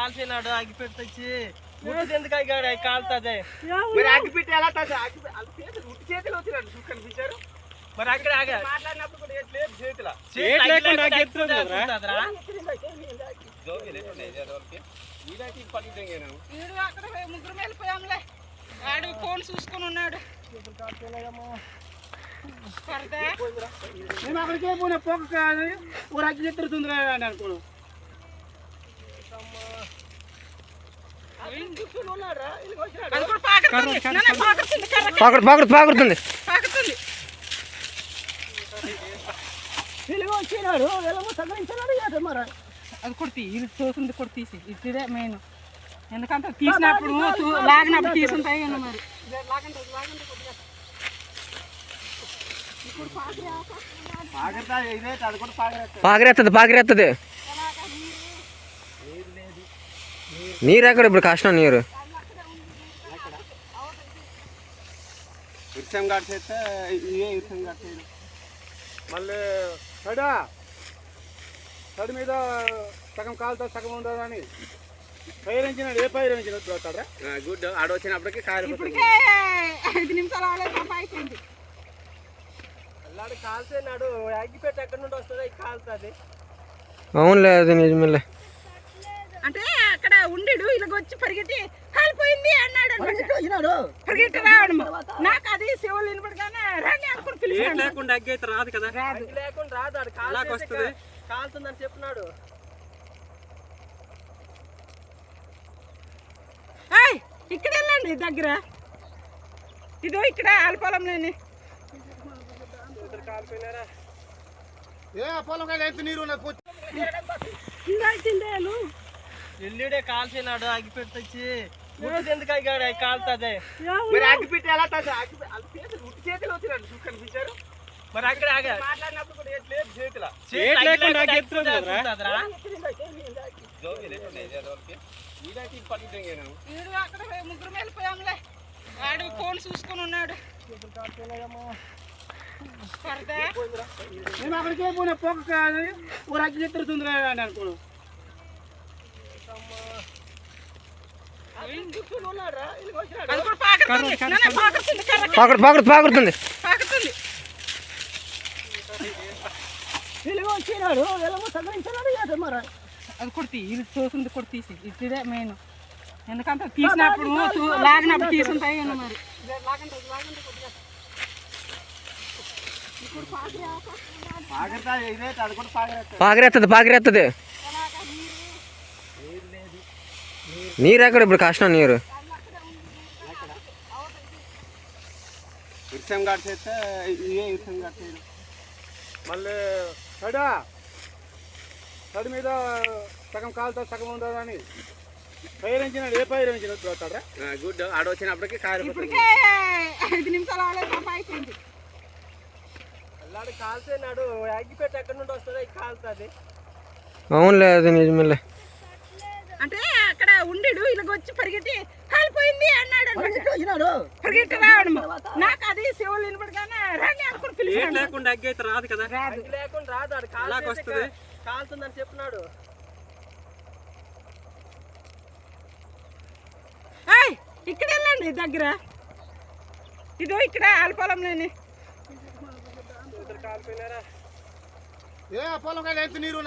కాల్చినాడు అగ్గి పెట్టొచ్చి ముట్టిది ఎందుకు అగ్గాడు అవి కాలుతుంది? మరి అగ్గి పెట్టి ఎలా తాదు అగ్గి చేతులు వచ్చినట్టు చూసి కనిపించారు మరి అక్కడ ఆగా. మాట్లాడినప్పుడు కూడా చేతుల? అక్కడ ముగ్గురు వెళ్ళిపోయాంలే. వాడు ఫోన్ చూసుకొని ఉన్నాడు. మేము అక్కడికే పోయినా పోక కాదు. ఊరు అగ్గి ఎత్తుతుంది అని అనుకోను పాకుడు పాకుడు పాకుడుతుంది. పాకుతుంది. వెలుగు వచ్చినాడు వెలుగు సగరించినాడు ఏంటో మరి అది కొడుతీ ఇది చూసింది కొడు తీసి. ఇదే మెయిన్ ఎందుకంటే తీసినప్పుడు లాగినప్పుడు తీసుంటాయి మరి. పాగతా ఇదే నీరు ఎక్కడ ఇప్పుడు కష్టం నీరు? ఘాట్ చేస్తే ఇవే చేయడం మళ్ళీ తడా తడి మీద సగం కాలుతో సగం ఉండదు అని. పైరించినాడు ఏ పైరించినాడు చూస్తాడా గుడ్ ఆడ వచ్చినప్పటికీ కారు ఇప్పటికే ఐదు నిమిషాలు అయిపోయింది అల్లాడు ఎక్కడి నుండి వస్తుంది కాలుతుంది అవునులే అది నిజమేలే అంటే అక్కడ ఉండిడు ఇలాగ వచ్చి పరిగెట్టి కాలిపోయింది అన్నాడు అన్నమాట. పరిగెట్టి రావడం. నాకు అది శివులు వినపడగానే రండి అనుకుని పిలిచాను లేకుండా అగ్గి అయితే రాదు కదా? రాదు. లేకుండా రాదు. ఆడు అలాగ వస్తది. కాలుతుందని చెప్పినాడు. ఏయ్, ఇక్కడ వెళ్ళండి దగ్గర. ఇదో ఇక్కడ ఆలపాలెంలోని ఇద్దరు కాలిపోయినారా? ఏ పొలం నీరు పూర్తి ఎల్లుడే కాల్చినాడు అగ్గి పెట్టొచ్చి ముట్టిది ఎందుకు అగ్గాడు అవి కాలుతుంది. మరి అగ్గి పెట్టి ఎలా చేతులు ఉట్టి చేతులు వచ్చినట్టు చూసి కనిపించారు మరి అక్కడ ఆగా మాట్లాడినప్పుడు కూడా లేదు చేతుల. వీడు అక్కడ ముగ్గురు వెళ్ళిపోయాంలే వాడు ఫోన్ చూసుకొని ఉన్నాడు. మేము అక్కడికే పోయినా పోక కాదు. ఊరు అగ్గి ఎత్తుతుంది అని అనుకోను పాకుడు పాకుడు పాకుడుతుంది. అది కొడుతీ ఇది చూసింది కొడు తీసి ఇదే మెయిన్ ఎందుకంటే తీసినప్పుడు లాగినప్పుడు తీసుంటాయి మరి. పాగతా ఇదే అది కూడా పాగరేస్తా పాకిరెత్తది పాకిరెత్తది నీరు ఎక్కడ ఇప్పుడు కష్టం నీరు? ఇరిసం ఘాట్ చేస్తే ఇవే ఇరిసం ఘాట్ చేయడం. మళ్ళీ తడా తడి మీద సగం కాలుతో సగం ఉండదు అని. పైరించినాడు ఏ పైరించినాడు చూస్తాడా గుడ్ ఆడ వచ్చినప్పటికీ కారు ఐదు నిమిషాలు అల్లాడు ఎక్కడి నుండి వస్తుంది అవి కాలుతుంది. అవునులే అది నిజమేలే. అంటే అక్కడ ఉండిడు ఇలాగ వచ్చి పరిగెట్టి కాలిపోయింది అన్నాడు. పరిగెట్టి రావడం నాకు అది శివులు వినపడగానే రండి అనుకుని ఏం పిలిచాను లేకుండా అగ్గి అయితే రాదు కదా? రాదు. లేకుండా రాదు కాల్చేసి వస్తది. కాలుతుందని చెప్పినాడు. ఏయ్, ఇక్కడ వెళ్ళండి దగ్గర. ఇదో ఇక్కడ ఇద్దరు కాలిపోయినారా? ఏ పొలం నీరు